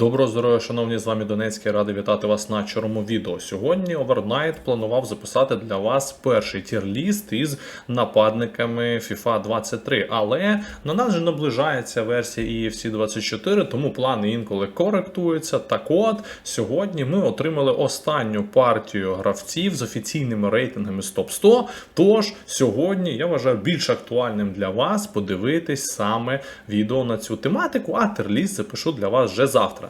Доброго здоров'я, шановні, з вами Донецький. Радий вітати вас на чорному відео. Сьогодні Overnight планував записати для вас перший тір-ліст із нападниками FIFA 23. Але на нас же наближається версія EFC 24, тому плани інколи коректуються. Так от, сьогодні ми отримали останню партію гравців з офіційними рейтингами з топ 100. Тож сьогодні я вважаю більш актуальним для вас подивитись саме відео на цю тематику, а тир-ліст запишу для вас вже завтра.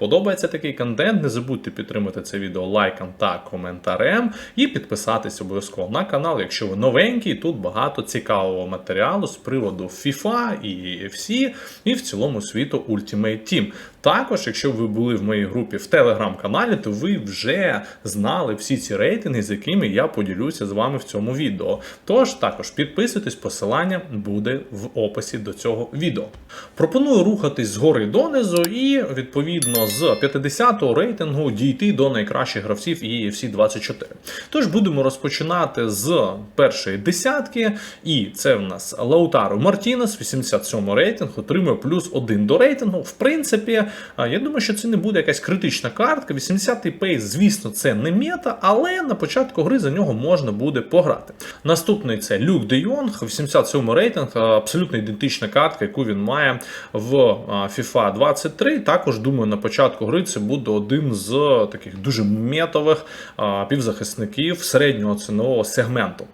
Подобається такий контент, не забудьте підтримати це відео лайком та коментарем і підписатись обов'язково на канал, якщо ви новенький. Тут багато цікавого матеріалу з приводу FIFA і EFC, і в цілому світу Ultimate Team. Також, якщо ви були в моїй групі в телеграм-каналі, то ви вже знали всі ці рейтинги, з якими я поділюся з вами в цьому відео. Тож також підписуйтесь, посилання буде в описі до цього відео. Пропоную рухатись згори донизу і відповідно з 50-го рейтингу дійти до найкращих гравців EFC 24. Тож будемо розпочинати з першої десятки, і це в нас Лаутаро Мартінес, 87 рейтинг, отримує плюс 1 до рейтингу. В принципі, я думаю, що це не буде якась критична картка. 80-й пейс, звісно, це не мета, але на початку гри за нього можна буде пограти. Наступний це Люк Де Йонг, 87 рейтинг, абсолютно ідентична картка, яку він має в FIFA 23. Також думаю, на початку гри це буде один з таких дуже метових півзахисників середнього цінового сегменту.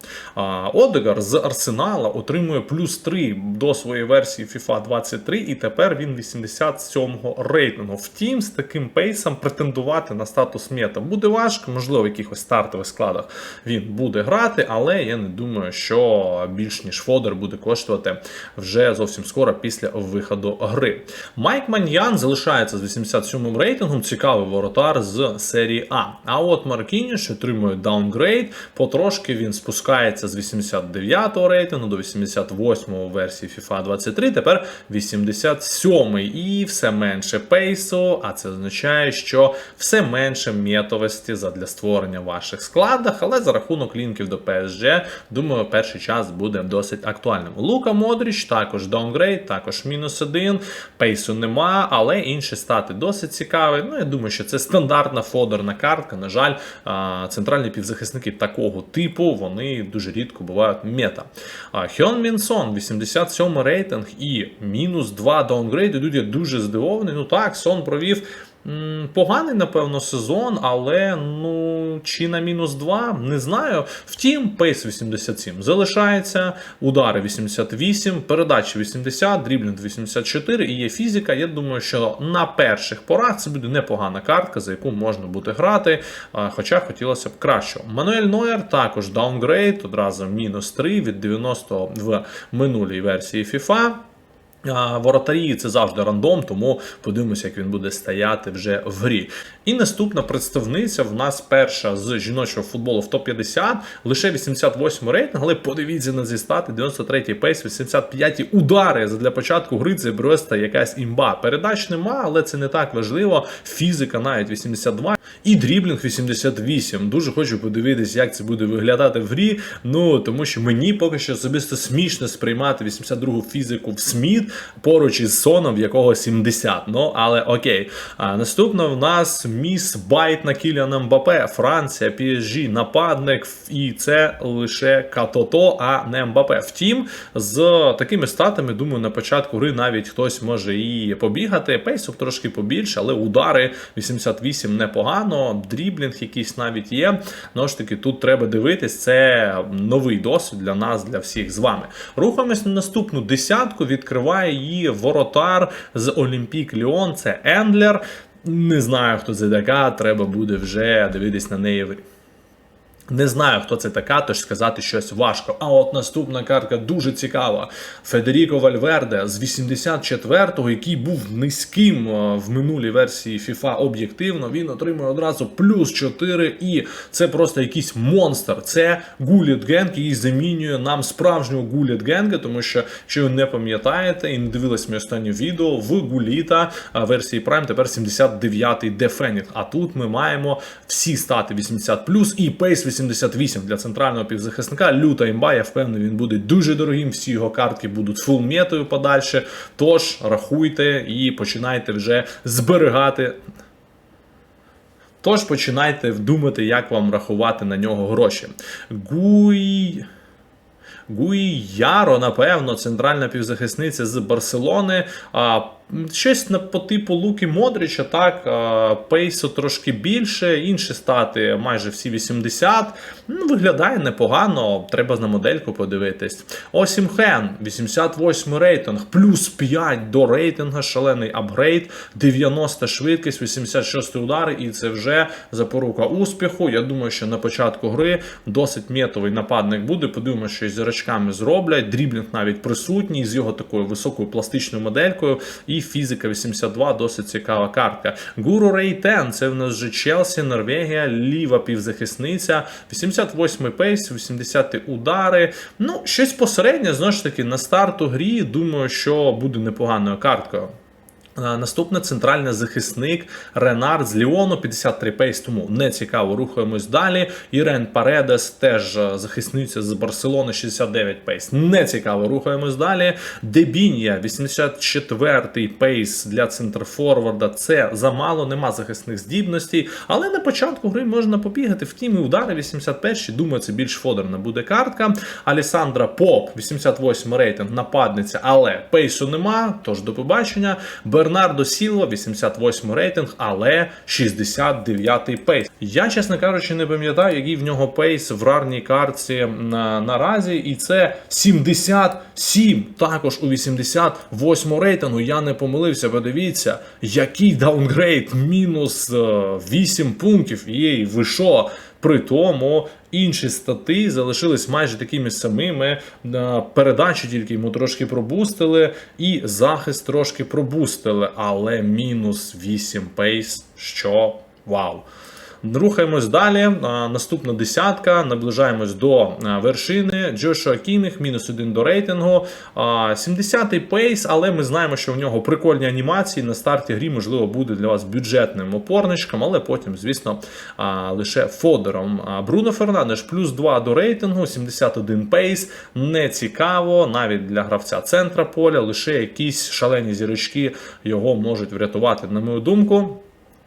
Одегар з Арсенала отримує плюс 3 до своєї версії FIFA 23, і тепер він 87-го рейтингу. Втім, з таким пейсом претендувати на статус мета буде важко, можливо, в якихось стартових складах він буде грати, але я не думаю, що більш ніж Фодер буде коштувати вже зовсім скоро після виходу гри. Майк Маньян залишається з 87 рейтингом, цікавий воротар з серії А. А от Маркініш отримує даунгрейд, потрошки він спускається з 89-го рейтингу до 88-го версії FIFA 23, тепер 87-й. і все менше пейсу, а це означає, що все менше метовості для створення ваших складах, але за рахунок лінків до PSG, думаю, перший час буде досить актуальним. Лука Модріч також даунгрейд, також мінус один, пейсу нема, але інші стати досить цікаві. Ну, я думаю, що це стандартна фодерна картка. На жаль, центральні півзахисники такого типу вони дуже рідко бувають мета. Хьон Мінсон, 87 рейтинг і мінус 2 даунгрейди. Тут я дуже здивований. Ну так, сон провів. Поганий, напевно, сезон, але ну чи на мінус 2, не знаю. Втім, пейс 87 залишається, удари 88, передачі 80, дріблінг 84 і є фізика. Я думаю, що на перших порах це буде непогана картка, за яку можна буде грати. Хоча хотілося б кращого. Мануель Нойер також даунгрейд, одразу мінус 3 від 90 в минулій версії FIFA. Воротарі це завжди рандом, тому подивимося, як він буде стояти вже в грі. І наступна представниця в нас перша з жіночого футболу в топ-50, лише 88 рейтинг, але подивіться на ці стати, 93-й пейс, 85 удари. Для початку гри це просто якась імба. Передач нема, але це не так важливо. Фізика навіть 82 і дріблінг 88. Дуже хочу подивитись, як це буде виглядати в грі. Ну тому що мені поки що особисто смішно сприймати 82-гу фізику в Сміт поруч із соном, в якого 70. Ну але окей. А наступна в нас міс Байт на Кіліана Мбапе, Франція, PSG, нападник, і це лише Катото, а не Мбапе. Втім, з такими статами, думаю, на початку гри навіть хтось може і побігати. Пейсов трошки побільше, але удари 88 непогано. Дріблінг якийсь навіть є. Ну ж таки, тут треба дивитись. Це новий досвід для нас, для всіх з вами. Рухаємось на наступну десятку. Відкриває її воротар з Олімпік Ліон. Це Ендлер. Не знаю, хто це така. Треба буде вже дивитись на неї. Не знаю, хто це така, тож сказати щось важко. А от наступна картка дуже цікава. Федеріко Вальверде з 84-го, який був низьким е, в минулій версії FIFA об'єктивно, він отримує одразу плюс 4, і це просто якийсь монстр. Це Гуліт Генг, який замінює нам справжнього Гуліт Генка, тому що якщо ви не пам'ятаєте і не дивились мій останнє відео в Гуліта е, версії Prime тепер 79-й Дефенінг. А тут ми маємо всі стати 80 плюс, і Пейс 80. 278 для центрального півзахисника. Люта імба, я впевнений, він буде дуже дорогим. Всі його картки будуть фулметою подальше. Тож рахуйте і починайте вже зберігати. Тож починайте думати, як вам рахувати на нього гроші. Гуй. Гуй Яро, напевно, центральна півзахисниця з Барселони. А щось по типу Луки Модрича, так, пейсу трошки більше, інші стати майже всі 80. Ну, виглядає непогано, треба на модельку подивитись. Осім Хен, 88 рейтинг, плюс 5 до рейтинга, шалений апгрейд, 90 швидкість, 86 удари, і це вже запорука успіху. Я думаю, що на початку гри досить метовий нападник буде. Подивимося, що із зірочками зроблять. Дріблінг навіть присутній з його такою високою пластичною моделькою. І фізика 82 досить цікава картка. Гуру Рейтен, це в нас же Челсі, Норвегія, ліва півзахисниця, 88 пейс, 80 удари. Ну, щось посереднє, знову ж таки, на старту грі. Думаю, що буде непоганою карткою. Наступне центральний захисник Ренард з Ліону, 53 пейс, тому не цікаво. Рухаємось далі. Ірен Паредес, теж е, захисниця з Барселони, 69 пейс. Не цікаво. Рухаємось далі. Дебінія, 84 пейс для центрфорварда. Це замало, нема захисних здібностей. Але на початку гри можна побігати. Втім, і удари 81 Думаю, це більш фодерна буде картка. Алісандра Поп, 88 рейтинг, нападниця, але пейсу нема. Тож до побачення. Бернардо Сілва, 88 рейтинг, але 69 пейс. Я, чесно кажучи, не пам'ятаю, який в нього пейс в рарній картці на, наразі. І це 77. Також у 88 рейтингу. Я не помилився. Подивіться, який даунгрейд, мінус е, 8 пунктів. Єй, ви що? При тому інші стати залишились майже такими самими. Передачі тільки йому трошки пробустили, і захист трошки пробустили, але мінус 8 пейс, що вау. Рухаємось далі. Наступна десятка. Наближаємось до вершини. Джошуа Кіміх, мінус один до рейтингу. 70-й пейс, але ми знаємо, що в нього прикольні анімації. На старті грі, можливо, буде для вас бюджетним опорничком, але потім, звісно, лише фодером. Бруно Фернандеш плюс 2 до рейтингу, 71 пейс. Не цікаво, навіть для гравця центра поля, лише якісь шалені зірочки його можуть врятувати, на мою думку.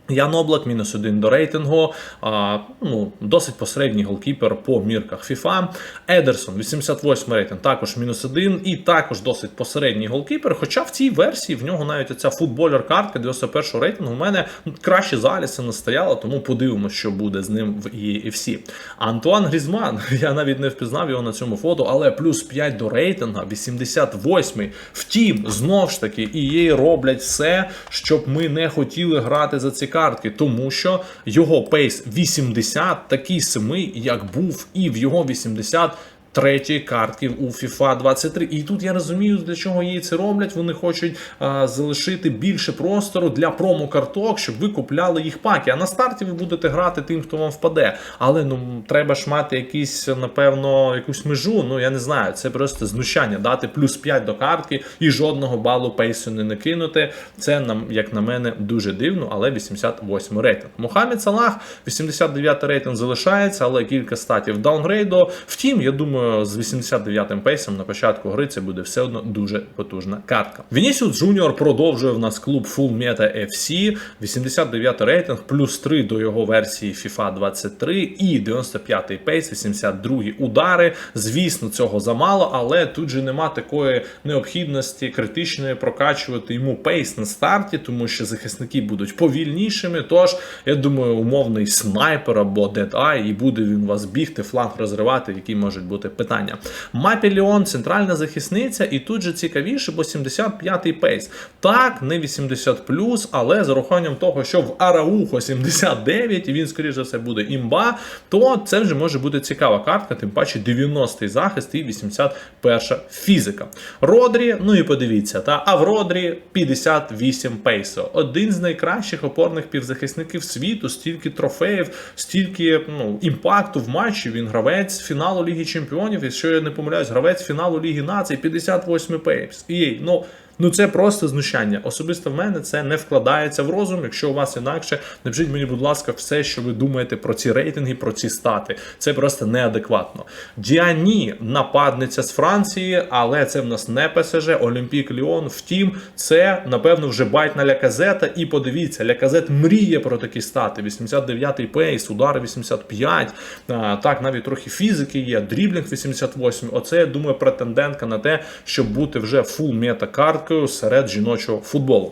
Ян Облак мінус один до рейтингу. А, ну, Досить посередній голкіпер по мірках FIFA. Едерсон, 88 рейтинг, також мінус один. І також досить посередній голкіпер. Хоча в цій версії в нього навіть оця футболер-картка 91 рейтингу у мене ну, краще за Алісона стояла, тому подивимося, що буде з ним в EFC. Антуан Грізман, я навіть не впізнав його на цьому фото, але плюс 5 до рейтинга, 88. Втім, знов ж таки, EA роблять все, щоб ми не хотіли грати за ці картки, тому що його пейс 80 такий самий, як був, і в його 80 третьої картки у FIFA 23. І тут я розумію, для чого її це роблять. Вони хочуть а, залишити більше простору для промо-карток, щоб ви купляли їх паки. А на старті ви будете грати тим, хто вам впаде. Але ну треба ж мати якісь, напевно, якусь межу. Ну я не знаю, це просто знущання. Дати плюс 5 до картки і жодного балу пейсу не накинути. Це нам, як на мене, дуже дивно, але 88 рейтинг. Мохамед Салах, 89 рейтинг залишається, але кілька статів даунгрейду. Втім, я думаю з 89-м пейсом на початку гри це буде все одно дуже потужна картка. Вінісіус Джуніор продовжує в нас клуб Full Meta FC, 89 рейтинг, плюс 3 до його версії FIFA 23 і 95-й пейс, 82-й удари. Звісно, цього замало, але тут же нема такої необхідності критичної прокачувати йому пейс на старті, тому що захисники будуть повільнішими. Тож, я думаю, умовний снайпер або Dead Eye, і буде він вас бігти, фланг розривати, які можуть бути питання. Мапі Леон, центральна захисниця, і тут же цікавіше, бо 75-й пейс. Так, не 80 але за рахуванням того, що в Араухо 79, і він, скоріш за все, буде імба, то це вже може бути цікава картка, тим паче 90-й захист і 81 фізика. Родрі, ну і подивіться, та а в Родрі 58 пейсо. Один з найкращих опорних півзахисників світу, стільки трофеїв, стільки ну, імпакту в матчі. Він гравець фіналу Ліги Чемпіонів. І Якщо я не помиляюсь, гравець фіналу Ліги Націй 58 пейпс. І ну. Ну це просто знущання. Особисто в мене це не вкладається в розум. Якщо у вас інакше, напишіть мені, будь ласка, все, що ви думаєте про ці рейтинги, про ці стати. Це просто неадекватно. Діані нападниця з Франції, але це в нас не ПСЖ, Олімпік Ліон. Втім, це напевно вже байтна ляказета. І подивіться, ляказет мріє про такі стати. 89-й пейс, удари 85. а, Так, навіть трохи фізики є, дріблінг 88. Оце я думаю, претендентка на те, щоб бути вже фул мета карткою серед жіночого футболу.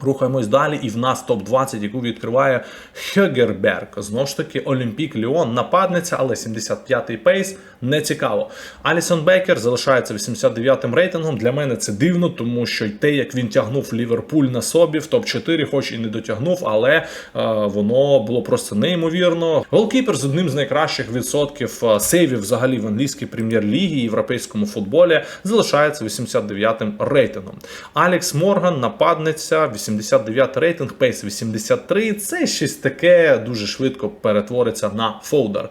Рухаємось далі, і в нас топ-20, яку відкриває Хегерберг. Знову ж таки, Олімпік Ліон нападниця, але 75-й пейс не цікаво. Алісон Бейкер залишається 89-м рейтингом. Для мене це дивно, тому що й те, як він тягнув Ліверпуль на собі в топ-4, хоч і не дотягнув, але е, воно було просто неймовірно. Голкіпер з одним з найкращих відсотків е, сейвів взагалі в англійській прем'єр-лігі європейському футболі залишається 89-м рейтингом. Алекс Морган, нападниця, 89 рейтинг, пейс 83. Це щось таке дуже швидко перетвориться на фолдер.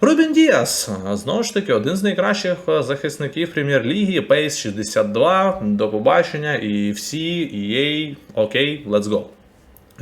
Робін Діас, знову ж таки, один з найкращих захисників прем'єр-ліги, пейс 62. До побачення, і всі, і EA, окей, let's go.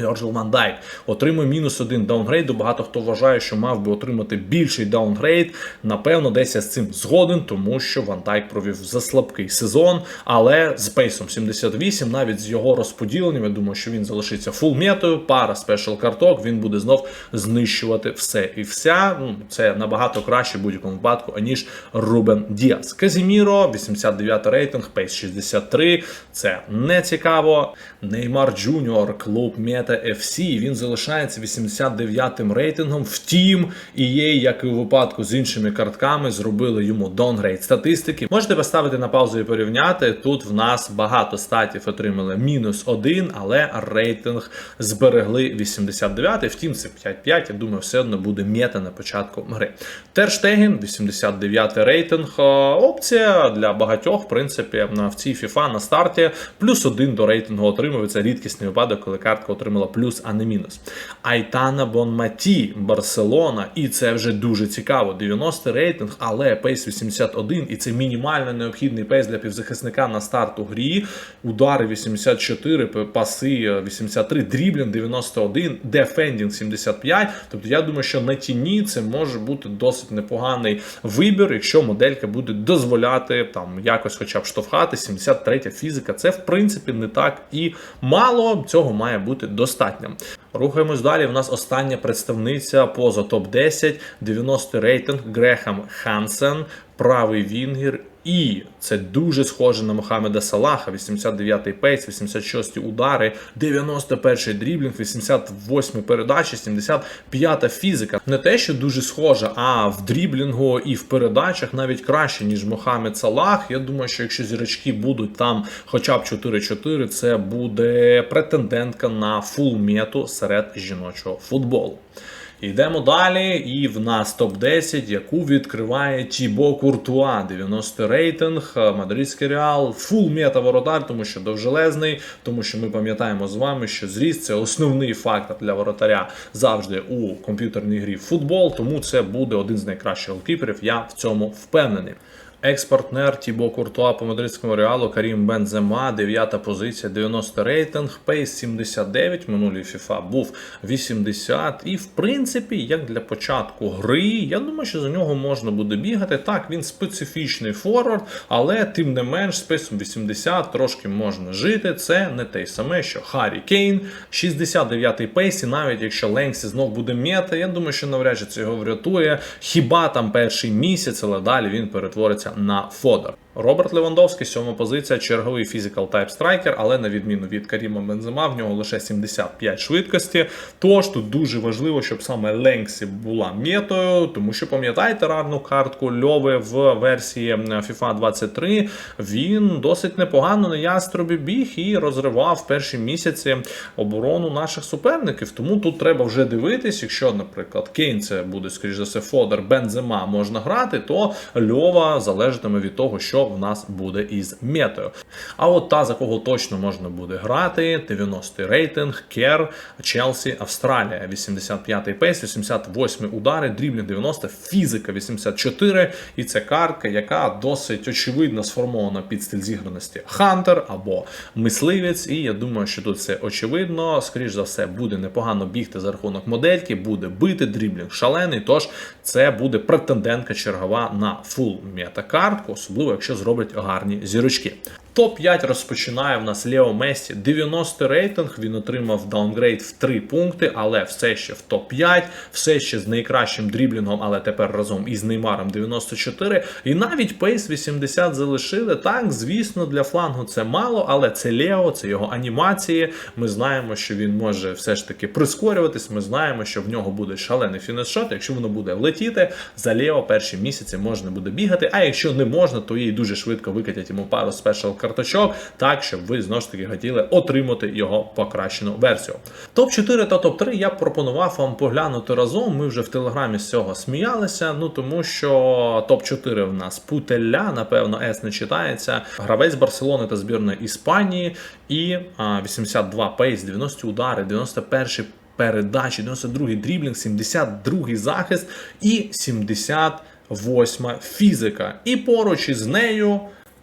Вірджил Ван Дайк отримує мінус один даунгрейду. Багато хто вважає, що мав би отримати більший даунгрейд. Напевно, десь я з цим згоден, тому що Ван Дайк провів заслабкий сезон. Але з пейсом 78, навіть з його розподіленням, я думаю, що він залишиться фул метою. Пара спешл карток. Він буде знов знищувати все і вся. Ну, це набагато краще в будь-якому випадку, аніж Рубен Діас. Казіміро, 89 рейтинг, пейс 63. Це не цікаво. Неймар Джуніор, клуб Мета FC, Він залишається 89-м рейтингом. Втім, EA, як і у випадку з іншими картками, зробили йому донгрейд статистики. Можете поставити на паузу і порівняти. Тут в нас багато статів отримали мінус 1, але рейтинг зберегли 89-й. Втім, це 5-5. Я думаю, все одно буде мета на початку гри. Терштеген, 89 рейтинг. Е, Опція для багатьох, в принципі, в цій FIFA на старті. Плюс один до рейтингу отримує. Це рідкісний випадок, коли картка отримала плюс, а не мінус. Айтана Бонматі, Барселона, і це вже дуже цікаво. 90 рейтинг, але пейс 81, і це мінімально необхідний пейс для півзахисника на старту грі. Удари 84, паси е, 83, дріблінг 91, дефендінг 75. Тобто я думаю, що на тіні це може бути досить непоганий вибір, якщо моделька буде дозволяти там якось хоча б штовхати. 73 фізика. Це в принципі не так і мало. Цього має бути достатньо. Рухаємось далі. В нас остання представниця поза топ-10, 90 рейтинг Грехам Хансен, правий Вінгер. І це дуже схоже на Мохамеда Салаха, 89-й пейс, 86 удари, 91-й дріблінг, 88 передачі, 75-та фізика. Не те, що дуже схоже, а в дріблінгу і в передачах навіть краще, ніж Мохамед Салах. Я думаю, що якщо зірочки будуть там хоча б 4-4, це буде претендентка на фул мету серед жіночого футболу. Йдемо далі, і в нас топ-10, яку відкриває Тібо Куртуа, 90 рейтинг, Мадридський реал, фул мета воротар, тому що довжелезний, тому що ми пам'ятаємо з вами, що зріст це основний фактор для воротаря завжди у комп'ютерній грі в футбол, тому це буде один з найкращих голкіперів. Я в цьому впевнений. Екс-партнер Тібо Куртуа по мадридському реалу Карім Бензема, 9 позиція, 90 рейтинг, пейс 79, минулій FIFA був 80. І в принципі, як для початку гри, я думаю, що за нього можна буде бігати. Так, він специфічний форвард, але тим не менш, з пейсом 80 трошки можна жити. Це не те саме, що Харі Кейн, 69-й пейс, і навіть якщо Ленксі знов буде мета, я думаю, що навряд чи це його врятує. Хіба там перший місяць, але далі він перетвориться на фодер. Роберт Левандовський, сьома позиція, черговий physical type striker, але на відміну від Каріма Бензема, в нього лише 75 швидкості. Тож тут дуже важливо, щоб саме Ленксі була метою, тому що пам'ятаєте рарну картку Льови в версії FIFA 23. Він досить непогано на яструбі біг і розривав перші місяці оборону наших суперників. Тому тут треба вже дивитись, якщо, наприклад, Кейн це буде, скоріш за все, Фодер, Бензема можна грати, то Льова залежатиме від того, що в нас буде із метою. А от та, за кого точно можна буде грати, 90-й рейтинг, Кер, Челсі, Австралія, 85-й пейс, 88-й удари, дріблінг 90, фізика 84. І це картка, яка досить очевидно сформована під стиль зіграності Хантер або мисливець. І я думаю, що тут все очевидно. Скоріш за все, буде непогано бігти за рахунок модельки, буде бити, дріблінг шалений. Тож це буде претендентка чергова на фул мета-картку, особливо якщо зроблять гарні зірочки. Топ-5 розпочинає в нас Лео Мессі. 90 рейтинг. Він отримав даунгрейд в 3 пункти, але все ще в топ-5, все ще з найкращим дріблінгом, але тепер разом із Неймаром 94. І навіть пейс 80 залишили. Так, звісно, для флангу це мало, але це Лео, це його анімації. Ми знаємо, що він може все ж таки прискорюватись. Ми знаємо, що в нього буде шалений фінішот. Якщо воно буде летіти, за Лео перші місяці можна буде бігати. А якщо не можна, то їй дуже швидко викатять йому пару спешл карточок, так щоб ви знову ж таки хотіли отримати його покращену версію. Топ 4 та топ 3 я пропонував вам поглянути разом. Ми вже в телеграмі з цього сміялися. Ну тому що топ 4 в нас Путеля, напевно, С не читається. Гравець Барселони та збірної Іспанії і 82 пейс, 90 удари, 91 передачі, 92 дріблінг, 72 захист і 78 фізика. І поруч із нею.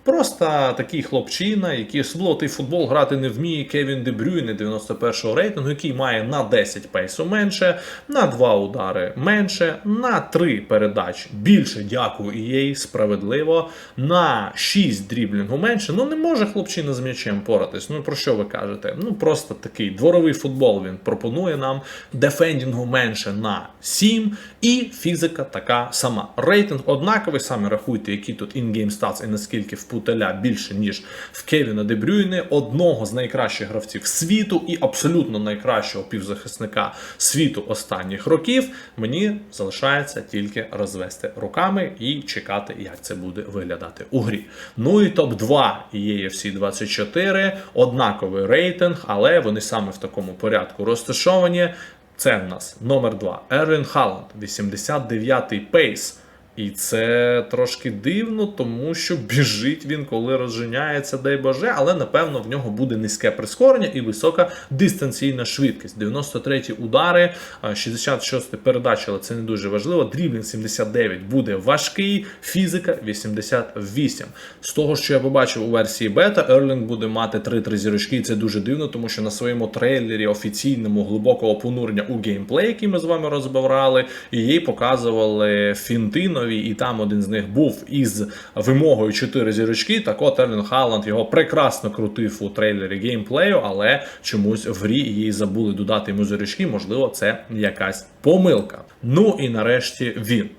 Просто такий хлопчина, який особливо той футбол грати не вміє. Кевін Дебрюйне 91-го рейтингу, який має на 10 пейсу менше, на 2 удари менше, на 3 передач більше. Дякую EA, справедливо. На 6 дріблінгу менше. Ну не може хлопчина з м'ячем поратись. Ну про що ви кажете? Ну просто такий дворовий футбол він пропонує нам. Дефендінгу менше на 7, і фізика така сама. Рейтинг однаковий. Саме рахуйте, які тут in-game stats і наскільки в Путеля більше, ніж в Кевіна Дебрюйне, одного з найкращих гравців світу і абсолютно найкращого півзахисника світу останніх років. Мені залишається тільки розвести руками і чекати, як це буде виглядати у грі. Ну і топ-2 EFC 24, однаковий рейтинг, але вони саме в такому порядку розташовані. Це в нас номер 2 Ерлін Халанд, 89-й пейс. І це трошки дивно, тому що біжить він, коли розженяється, дай Боже, але напевно в нього буде низьке прискорення і висока дистанційна швидкість. 93 удари, 66 передача, але це не дуже важливо. Дріблінг 79 буде важкий, фізика 88. З того, що я побачив у версії бета, Ерлінг буде мати 3-3 зірочки, і це дуже дивно, тому що на своєму трейлері офіційному глибокого понурення у геймплей, який ми з вами розбирали, їй показували фінти нові, і там один з них був із вимогою 4 зірочки. Так от Ерлін Халанд його прекрасно крутив у трейлері геймплею, але чомусь в грі її забули додати йому зірочки. Можливо, це якась помилка. Ну і нарешті він.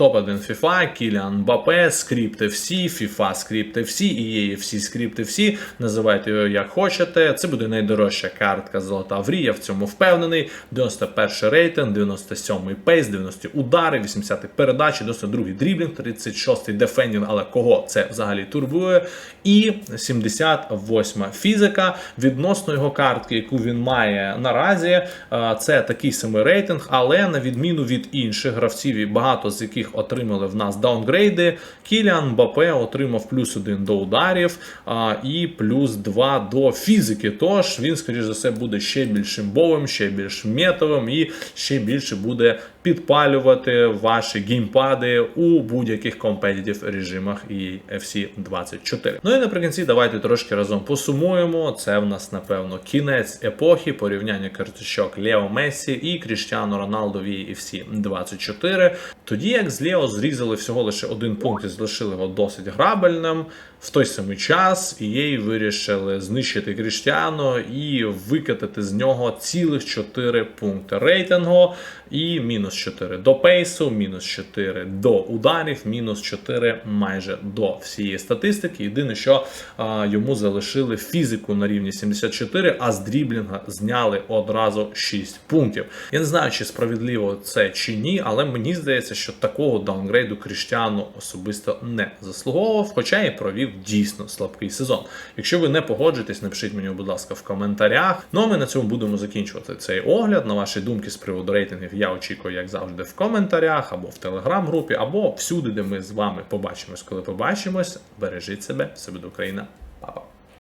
Топ-1 FIFA, Кіліан Мбапе, скрипти всі, FIFA скрипти всі, і всі скрипти всі. Називайте його як хочете. Це буде найдорожча картка Золота Врі, я в цьому впевнений. 91 рейтинг, 97 пейс, 90 удари, 80 передачі, 92 дріблінг, 36 дефендінг, але кого це взагалі турбує. І 78 фізика. Відносно його картки, яку він має наразі, це такий самий рейтинг, але на відміну від інших гравців, і багато з яких отримали в нас даунгрейди. Кіліан Бапе отримав плюс один до ударів а, і плюс два до фізики. Тож він, скоріш за все, буде ще більш імбовим, ще більш метовим і ще більше буде підпалювати ваші геймпади у будь-яких компетитив режимах і FC 24. Ну і наприкінці давайте трошки разом посумуємо. Це в нас, напевно, кінець епохи порівняння карточок Лео Мессі і Кріштіану Роналду в FC 24. Тоді як з Лео зрізали всього лише один пункт і залишили його досить грабельним. В той самий час їй вирішили знищити Кріштіану і викатати з нього цілих 4 пункти рейтингу. І мінус 4 до пейсу, мінус 4 до ударів, мінус 4 майже до всієї статистики. Єдине, що а, йому залишили фізику на рівні 74, а з дріблінга зняли одразу 6 пунктів. Я не знаю, чи справедливо це чи ні, але мені здається, що такого даунгрейду Кріштіану особисто не заслуговував, хоча і дійсно слабкий сезон. Якщо ви не погоджуєтесь, напишіть мені, будь ласка, в коментарях. Ну а ми на цьому будемо закінчувати цей огляд. На ваші думки з приводу рейтингів я очікую, як завжди, в коментарях, або в телеграм-групі, або всюди, де ми з вами побачимось, коли побачимось. Бережіть себе, все буде Україна. Па-па.